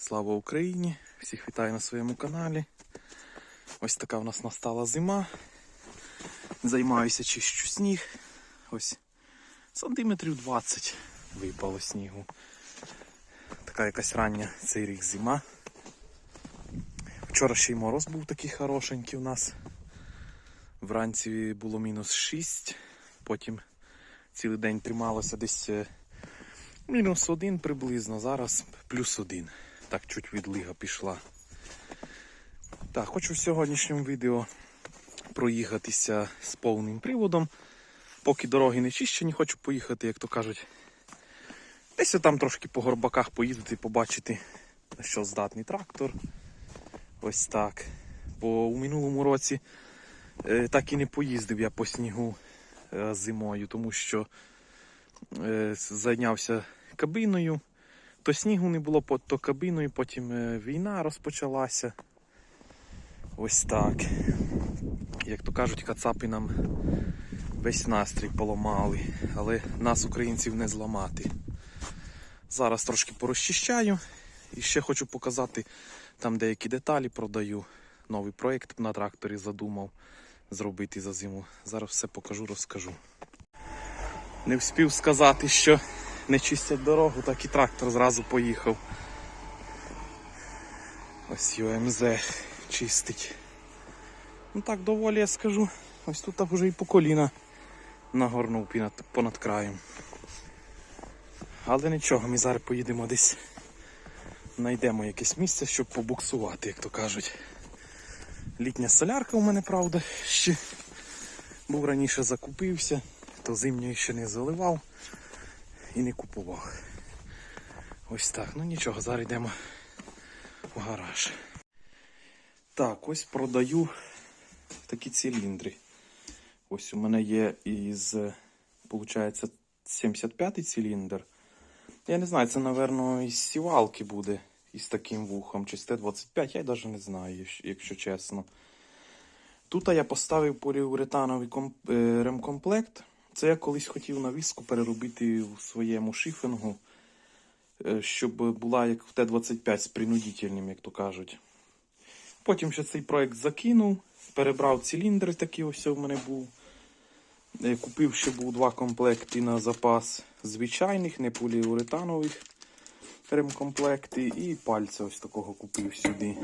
Слава Україні! Всіх вітаю на своєму каналі. Ось така в нас настала зима. Займаюся чищу сніг. Ось сантиметрів 20 випало снігу. Така якась рання цей рік зима. Вчора ще й мороз був такий хорошенький у нас. Вранці було мінус 6, потім цілий день трималося десь е, мінус 1 приблизно, зараз плюс 1. Так, чуть відлига пішла. Так, хочу в сьогоднішньому відео проїхатися з повним приводом. Поки дороги не чищені, хочу поїхати, як то кажуть. Десь там трошки по горбаках поїздити, побачити, на що здатний трактор. Ось так. Бо у минулому році е, так і не поїздив я по снігу е, зимою, тому що е, зайнявся кабиною. То снігу не було, по- то кабиною, потім е, війна розпочалася. Ось так. Як то кажуть, кацапи нам весь настрій поламали, але нас, українців, не зламати. Зараз трошки порозчищаю і ще хочу показати там деякі деталі продаю. Новий проєкт на тракторі задумав зробити за зиму. Зараз все покажу, розкажу. Не встиг сказати, що не чистять дорогу, так і трактор зразу поїхав. Ось ЮМЗ чистить. Ну так доволі я скажу. Ось тут так уже і по коліна нагорнув понад краєм. Але нічого, ми зараз поїдемо десь. Знайдемо якесь місце, щоб побуксувати, як то кажуть. Літня солярка у мене, правда, ще був раніше закупився, то зимньої ще не заливав і не купував. Ось так. Ну нічого, зараз йдемо в гараж. Так, ось продаю такі циліндри. Ось у мене є із, виходить, 75-й циліндр. Я не знаю, це, напевно, із сівалки буде із таким вухом, чи з Т-25, я навіть не знаю, якщо чесно. Тут я поставив поліуретановий е, ремкомплект. Це я колись хотів навіску переробити у своєму шифінгу, е, щоб була як в Т-25 з принудительним, як то кажуть. Потім ще цей проект закинув, перебрав циліндри, такий ось в мене був. Е, Купив ще був два комплекти на запас звичайних, не поліуретанових ремкомплекти і пальця ось такого купив сюди.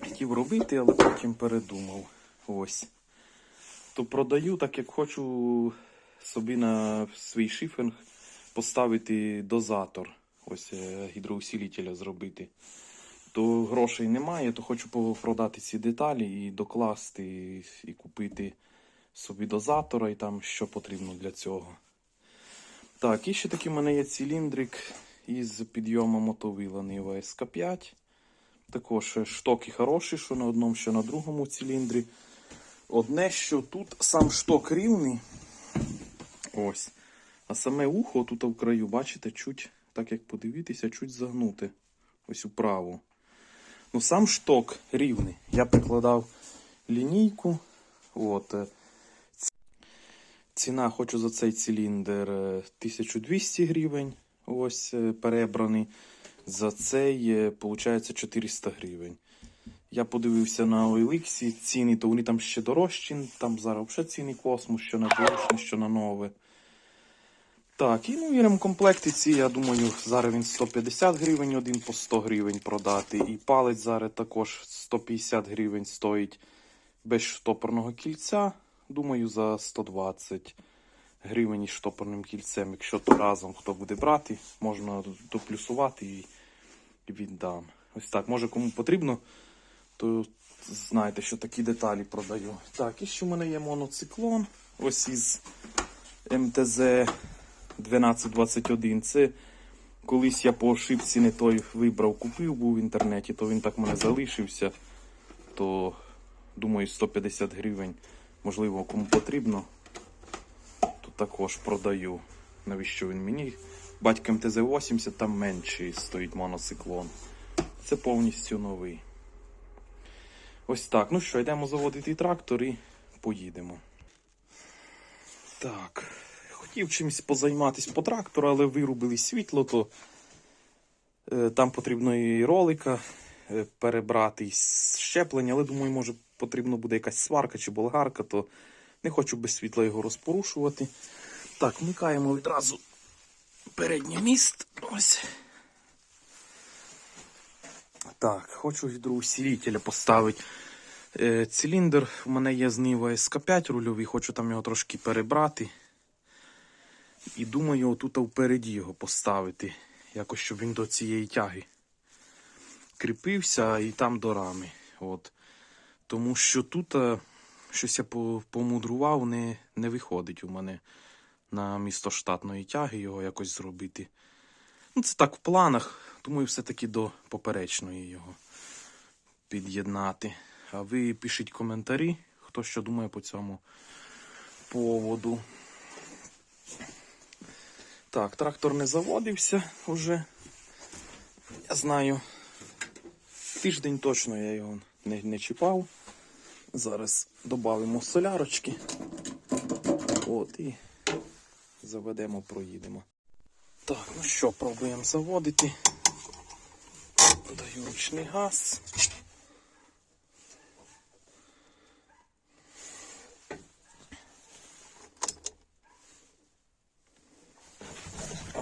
Хотів робити, але потім передумав. Ось. То продаю, так як хочу собі на свій шифінг поставити дозатор. Ось е, гідроусилителя зробити. То грошей немає, то хочу продати ці деталі і докласти, і, і купити собі дозатора і там що потрібно для цього. Так, і ще такий в мене є циліндрик із підйомом мотовила Нива СК5. Також е, штоки хороші, що на одному, що на другому циліндрі. Одне, що тут сам шток рівний. Ось. А саме ухо тут в краю, бачите, чуть, так як подивитися, чуть загнуте. Ось управо. Ну, сам шток рівний. Я прикладав лінійку. От. е, Ціна хочу за цей циліндр е, 1200 гривень. Ось е, перебраний. За цей, виходить, 400 гривень. Я подивився на OLX ціни, то вони там ще дорожчі. Там зараз взагалі ціни космос, що на дорожче, що на нове. Так, і ну і ремкомплекти ці, я думаю, зараз він 150 гривень, один по 100 гривень продати. І палець зараз також 150 гривень стоїть без штопорного кільця. Думаю, за 120 гривень із штопорним кільцем. Якщо то разом хто буде брати, можна доплюсувати і віддам. Ось так. Може кому потрібно, то знаєте, що такі деталі продаю. Так, і ще в мене є моноциклон. Ось із МТЗ 1221. Це колись я по ошибці не той вибрав, купив був в інтернеті, то він так в мене залишився. То думаю 150 гривень. Можливо, кому потрібно, то також продаю. Навіщо він мені? Батька МТЗ-80 там менший стоїть моноциклон. Це повністю новий. Ось так. Ну що, йдемо заводити трактор і поїдемо. Так. Хотів чимось позайматися по трактору, але вирубили світло, то Е, Там потрібно і ролика е, перебрати, і щеплення, але думаю, може потрібно буде якась сварка чи болгарка, то не хочу без світла його розпорушувати. Так, вмикаємо відразу передній міст. Ось. Так, хочу гідроусилителя поставити. Е, Циліндр у мене є з Нива СК5 рульовий, хочу там його трошки перебрати. І думаю, отут впереді його поставити. Якось, щоб він до цієї тяги кріпився і там до рами. От. Тому що тут е, щось я помудрував, не, не виходить у мене на місто штатної тяги його якось зробити. Ну, це так в планах. Думаю, все-таки до поперечної його під'єднати. А ви пишіть коментарі, хто що думає по цьому поводу. Так, трактор не заводився вже. Я знаю. Тиждень точно я його не, не чіпав. Зараз додамо солярочки. От і заведемо, проїдемо. Так, ну що, пробуємо заводити. Даю ручний газ.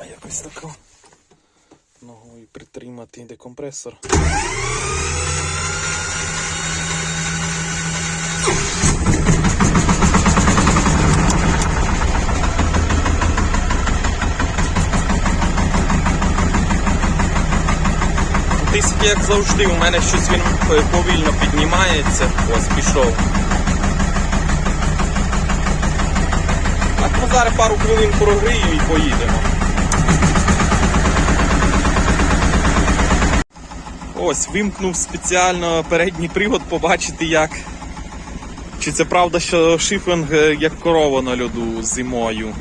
А якось тако ногою притримати декомпресор. Як завжди, у мене щось він е, повільно піднімається. Ось пішов. Ну зараз пару хвилин прогрію і поїдемо. Ось, вимкнув спеціально передній привод, побачити як. Чи це правда, що шифінг е, як корова на льоду зимою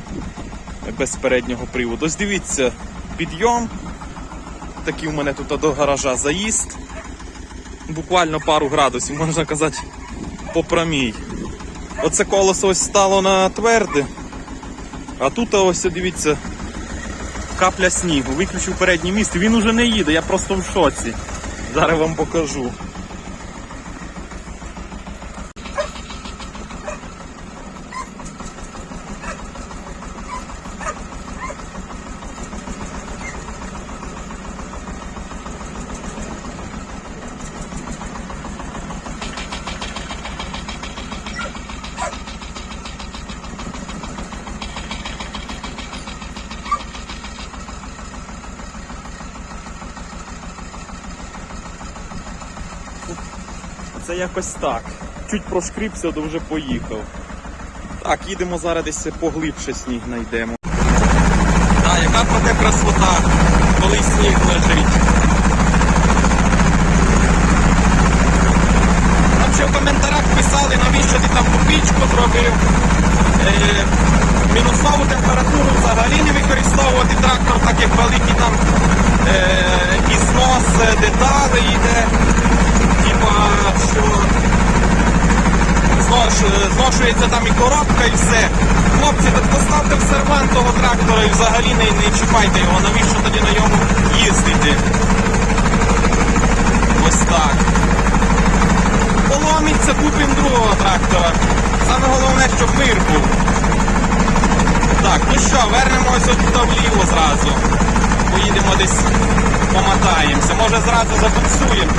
без переднього приводу. Ось дивіться, підйом. Такий у мене тут до гаража заїзд. Буквально пару градусів, можна казати, по промій. Оце колесо ось стало на тверде. А тут ось дивіться, капля снігу. Виключив передній міст, він уже не їде, я просто в шоці. Зараз вам покажу. Якось так. Чуть прошкріпся, то вже поїхав. Так, їдемо зараз десь поглибше сніг знайдемо. Так, яка проте красота, коли сніг лежить. Там ще в коментарях писали, навіщо ти там копійку зробив. Е, мінусову температуру взагалі не використовувати трактор, так як великий там е, і знос е, деталей йде. Типа, що знош- там і коробка, і все. Хлопці, так поставте в сервант того трактора і взагалі не, не чіпайте його, навіщо тоді на ньому їздити? Ось так. Поломиться, купимо другого трактора. Саме головне, щоб мир був. Так, ну що, вернемося туди вліво зразу. Поїдемо десь помотаємося. Може зразу забуксуємо.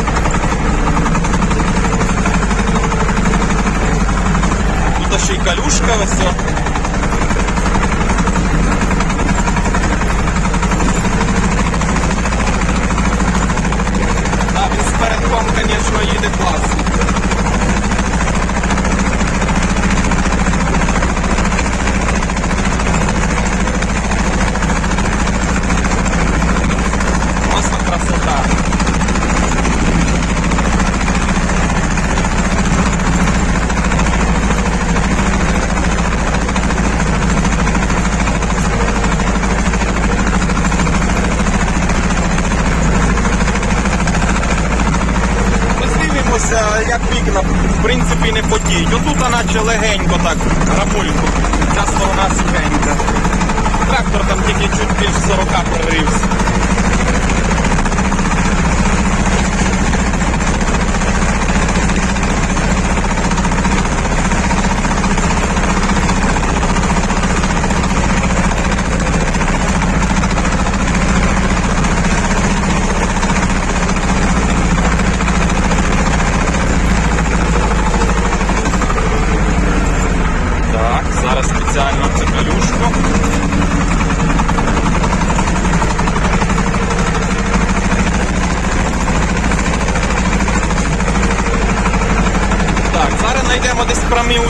Ще й калюшка ось. Так, він з передком, звісно, їде класно. Просто красота. Роздивимося, як вікна, в потіють. Отут наче легенько так, грабульку. У нас сухенька. Трактор там тільки чуть більше 40 прорився.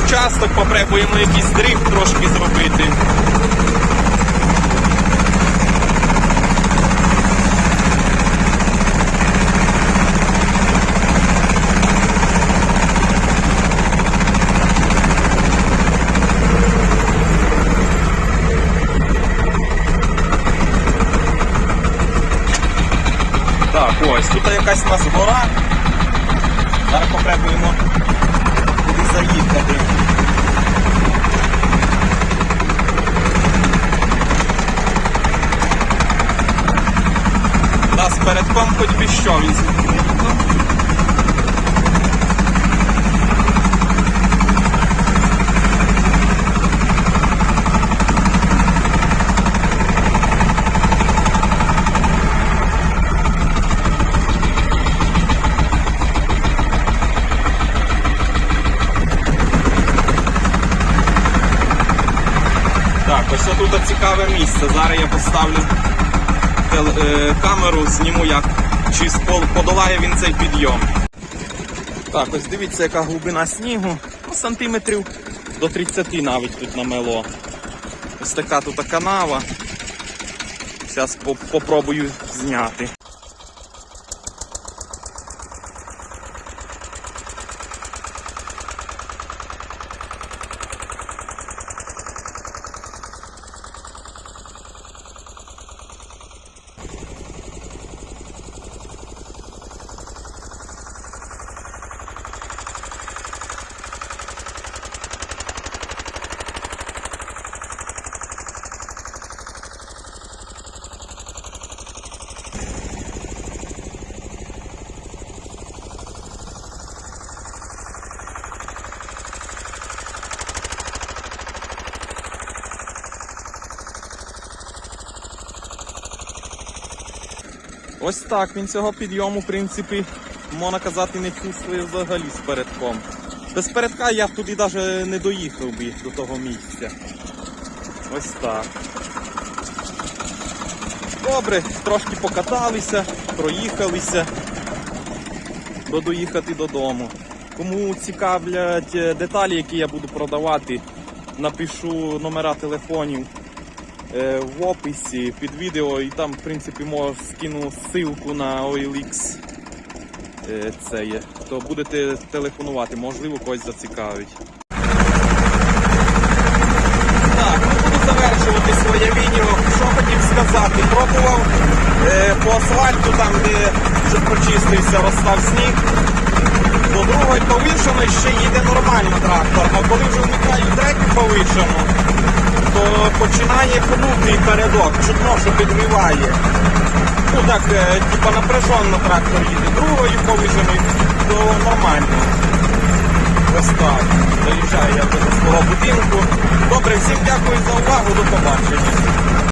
Участок попробуємо якийсь дрифт трошки зробити. Так, ось, тут якась у нас гора. Зараз попробуємо туди заїхати. Да, з передком хоч би що він. Так, ось тут цікаве місце. Зараз я поставлю камеру, зніму як чи спол- подолає він цей підйом. Так, ось дивіться, яка глибина снігу. Ну, сантиметрів до 30 навіть тут намело. Ось така тут канава. Зараз попробую зняти. Ось так він цього підйому, в принципі, можна казати, не чувствує взагалі з передком. Без передка я б туди навіть не доїхав би до того місця. Ось так. Добре, трошки покаталися, проїхалися, до доїхати додому. Кому цікавлять е, деталі, які я буду продавати, напишу номера телефонів в описі під відео і там, в принципі, можу скину ссылку на OLX. Е, Це є. То будете телефонувати, можливо, когось зацікавить. Так, буду завершувати своє відео. Що хотів сказати? Пробував е, по асфальту, там, де вже прочистився, розстав сніг. До другої повишеної ще їде нормально трактор, а коли вже вмикаю третю повишену, то починає пнути передок, чутно, що підриває. Ну так, е, типа напряженно трактор їде. Другою повіжений, то нормально. Ось так. Доїжджаю я до свого будинку. Добре, всім дякую за увагу, до побачення.